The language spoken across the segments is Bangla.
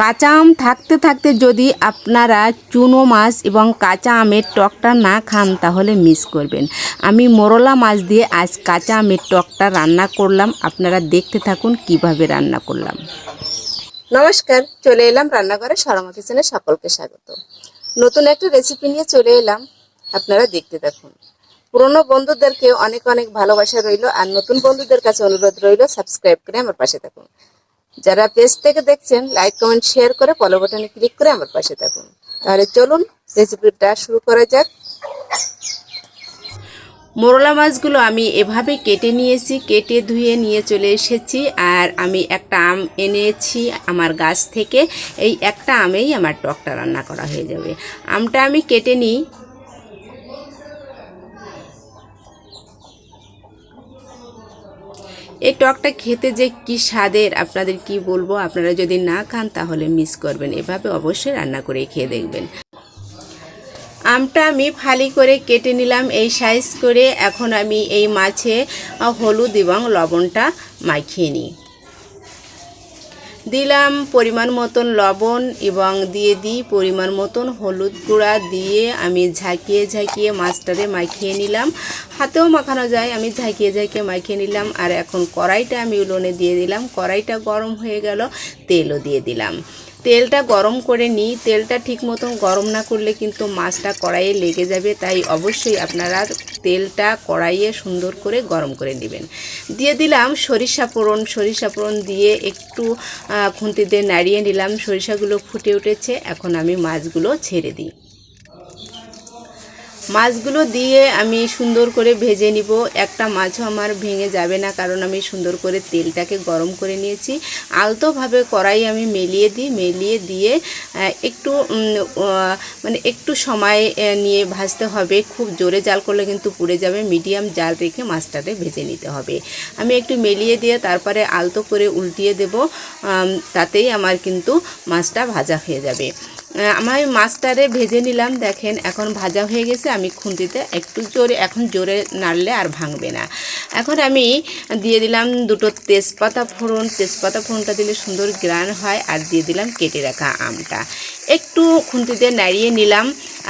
কাঁচা আম থাকতে থাকতে যদি আপনারা চুনো মাছ এবং কাঁচা আমের টকটা না খান, তাহলে মিস করবেন। আমি মোরলা মাছ দিয়ে আজ কাঁচা আমের টকটা রান্না করলাম। আপনারা দেখতে থাকুন কীভাবে রান্না করলাম। নমস্কার, চলে এলাম রান্নাঘরে সরমা কিচেনে সকলকে স্বাগত। নতুন একটা রেসিপি নিয়ে চলে এলাম। আপনারা দেখতে থাকুন। পুরনো বন্ধুদেরকে অনেক অনেক ভালোবাসা রইল, আর নতুন বন্ধুদের কাছে অনুরোধ রইল সাবস্ক্রাইব করে আমার পাশে থাকুন। যারা পেজ থেকে দেখছেন লাইক কমেন্ট শেয়ার করে ফলো বাটনে ক্লিক করে আমার পাশে থাকুন। তাহলে চলুন রেসিপিটা শুরু করা যাক। মোরলা মাছগুলো আমি এভাবে কেটে নিয়েছি, কেটে ধুয়ে নিয়ে চলে এসেছি, আর আমি একটা আম এনেছি আমার গাছ থেকে। এই একটা আমেই আমার টকটা রান্না করা হয়ে যাবে। আমটা আমি কেটে নিই। এই টকটা খেতে যে কি স্বাদের, আপনাদের কি বলব? আপনারা যদি না খান, তাহলে মিস করবেন। এভাবে অবশ্যই রান্না করে খেয়ে দেখবেন। আমটা আমি ফালি করে কেটে নিলাম, এই সাইজ করে। এখন আমি এই মাছে হলুদ এবং লবণটা মাখিয়ে নিই। দিলাম পরিমাণ মতন লবণ এবং দিয়ে দিই পরিমাণ মতন হলুদ গুঁড়া দিয়ে আমি ঝাঁকিয়ে ঝাঁকিয়ে মাছটারে মাখিয়ে নিলাম। হাতেও মাখানো যায়, আমি ঝাঁকিয়ে ঝাঁকিয়ে মাখিয়ে নিলাম আর এখন কড়াইটা আমি উলোনে দিয়ে দিলাম। কড়াইটা গরম হয়ে গেল, তেলও দিয়ে দিলাম। তেলটা গরম করে নিই। তেলটা ঠিক মতন গরম না করলে কিন্তু মাছটা কড়াইয়ে লেগে যাবে। তাই অবশ্যই আপনারা তেলটা কড়াইয়ে সুন্দর করে গরম করে নেবেন। দিয়ে দিলাম সরিষা ফোড়ন। সরিষা ফোড়ন দিয়ে একটু খুন্তি দিয়ে নাড়িয়ে নিলাম। সরিষাগুলো ফুটে উঠেছে। এখন আমি মাছগুলো ছেড়ে দিই। মাছগুলো দিয়ে আমি সুন্দর করে ভেজে নিব। একটা মাছও আমার ভেঙে যাবে না, কারণ আমি সুন্দর করে তেলটাকে গরম করে নিয়েছি। আলতোভাবে কড়াই আমি মেলিয়ে দিই, মেলিয়ে দিয়ে একটু মানে একটু সময় নিয়ে ভাজতে হবে। খুব জোরে জাল করলে কিন্তু পুড়ে যাবে। মিডিয়াম জাল রেখে মাছটাকে ভেজে নিতে হবে। আমি একটু মেলিয়ে দিয়ে তারপরে আলতো করে উল্টিয়ে দেব তাতেই আমার কিন্তু মাছটা ভাজা হয়ে যাবে। ওই মাছটারে ভেজে নিলাম, দেখেন এখন ভাজা হয়ে গেছে, আমি খুন্তিতে একটু জোরে, এখন জোরে নাড়লে আর ভাঙবে না। এখন আমি দিয়ে দিলাম দুটো তেজপাতা ফোড়ন, তেজপাতা ফোড়নটা দিলে সুন্দর গ্রান হয়, আর দিয়ে দিলাম কেটে রাখা আমটা। একটু খুন্তিতে নাড়িয়ে নিলাম,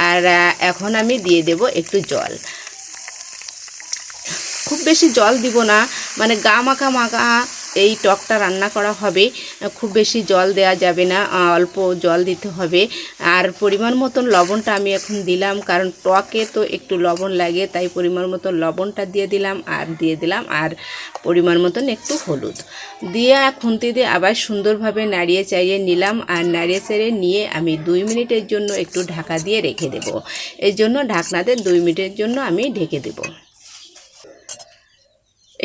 আর এখন আমি দিয়ে দেব একটু জল। খুব বেশি জল দিব না মানে গা মাখা মাখা এই টকটা রান্না করা হবে, খুব বেশি জল দেওয়া যাবে না অল্প জল দিতে হবে। আর পরিমাণ মতন লবণটা আমি এখন দিলাম, কারণ টকে তো একটু লবণ লাগে, তাই পরিমাণ মতন লবণটা দিয়ে দিলাম, আর দিয়ে দিলাম, আর পরিমাণ মতন একটু হলুদ। দিয়ে খুন্তি দিয়ে আবার সুন্দরভাবে নাড়িয়ে চাড়িয়ে নিলাম, আর নাড়িয়ে চাড়িয়ে নিয়ে আমি দুই মিনিটের জন্য একটু ঢাকা দিয়ে রেখে দেব। এর জন্য ঢাকনাতে দুই মিনিটের জন্য আমি ঢেকে দেবো।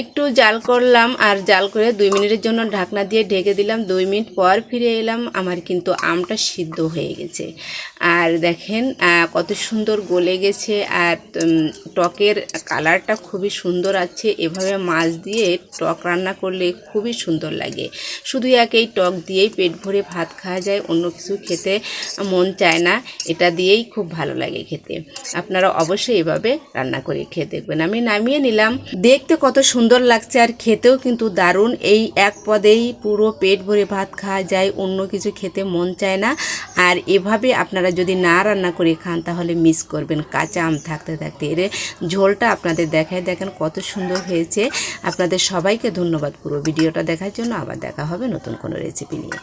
একটু জাল করলাম আর জাল করে দুই মিনিটের জন্য ঢাকনা দিয়ে ঢেকে দিলাম। দুই মিনিট পর ফিরে এলাম, আমার কিন্তু আমটা সিদ্ধ হয়ে গেছে। আর দেখেন কত সুন্দর গলে গেছে আর টকের কালারটা খুবই সুন্দর আছে। এভাবে মাছ দিয়ে টক রান্না করলে খুবই সুন্দর লাগে। শুধু এক এই টক দিয়েই পেট ভরে ভাত খাওয়া যায়, অন্য কিছু খেতে মন চায় না। এটা দিয়েই খুব ভালো লাগে খেতে। আপনারা অবশ্যই এভাবে রান্না করে খেয়ে দেখবেন। আমি নামিয়ে নিলাম। দেখতে কত সুন্দর লাগছে আর খেতেও কিন্তু দারুণ। এই এক পদেই পুরো পেট ভরে ভাত খাওয়া যায়, অন্য কিছু খেতে মন চায় না। আর এভাবে আপনারা যদি না রান্না করে খান, তাহলে মিস করবেন কাঁচা আম থাকতে থাকতে। এর ঝোলটা আপনাদের দেখায় দেখেন কত সুন্দর হয়েছে। আপনাদের সবাইকে ধন্যবাদ পুরো ভিডিওটা দেখার জন্য। আবার দেখা হবে নতুন কোনো রেসিপি নিয়ে।